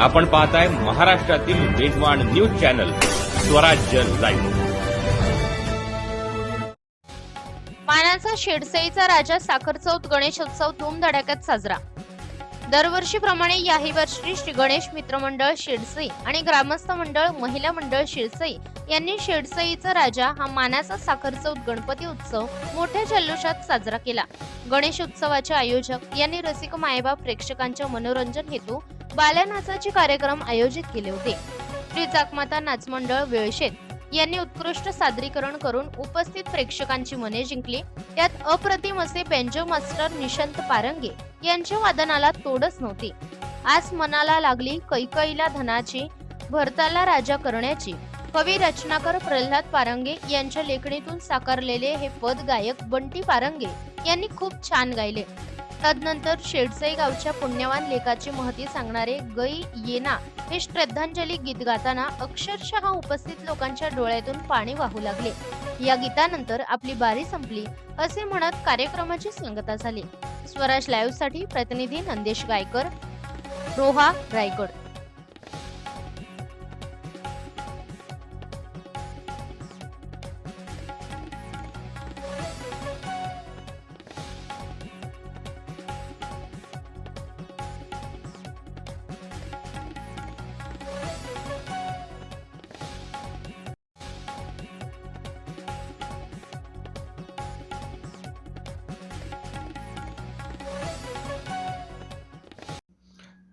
आपण पाहताय महाराष्ट्रातील वेगवान न्यूज चॅनल स्वराज्य लाईव्ह. मानाचा शेडसईचा राजा साखर चौथ गणेशोत्सव धूमधडाक्यात साजरा. दरवर्षीप्रमाणे याही वर्षी श्री गणेश मित्र मंडळ शेडसई आणि ग्रामस्थ मंडळ महिला मंडळ शेडसई यांनी शेडसईचा राजा हा मानाचा साखर चौथ गणपती उत्सव मोठ्या जल्लोषात साजरा केला. गणेश उत्सवाचे आयोजक यांनी रसिक मायबाप प्रेक्षकांच्या मनोरंजन हेतू बाल्यानाचाचे कार्यक्रम आयोजित केले होते. श्री चाकमाता नाच मंडळ वेळशेत यांनी उत्कृष्ट सादरीकरण करून उपस्थित प्रेक्षकांची मने जिंकली. त्यात अप्रतिम असे बेंजो मास्टर निशंत पारंगे यांच्या वादनाला तोडच नव्हती. आज मनाला लागली कैकईला धनाची भरताला राजा करण्याची कवी रचनाकर प्रल्हाद पारंगे यांच्या लेखणीतून साकारलेले हे पद गायक बंटी पारंगे यांनी खूप छान गायले. तदनंतर शेडसई गावच्या पुण्यवान लेखाची महती सांगणारे गई येना हे श्रद्धांजली गीत गाताना अक्षरशः उपस्थित लोकांच्या डोळ्यातून पाणी वाहू लागले. या गीतानंतर आपली बारी संपली असे म्हणत कार्यक्रमाची सांगता झाली. स्वराज लाईव्हसाठी प्रतिनिधी नंदेश गायकर रोहा रायगड.